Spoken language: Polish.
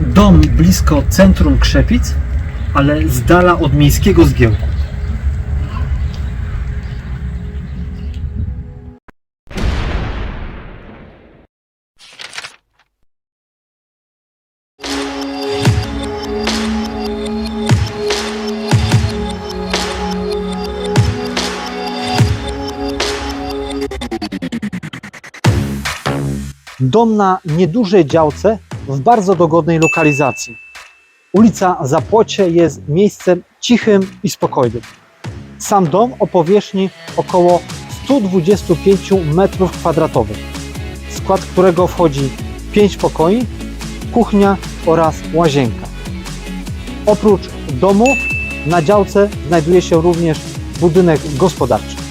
Dom blisko centrum Krzepic, ale z dala od miejskiego zgiełku. Dom na niedużej działce w bardzo dogodnej lokalizacji. Ulica Zapłocie jest miejscem cichym i spokojnym. Sam dom o powierzchni około 125 m2, w skład którego wchodzi 5 pokoi, kuchnia oraz łazienka. Oprócz domu na działce znajduje się również budynek gospodarczy.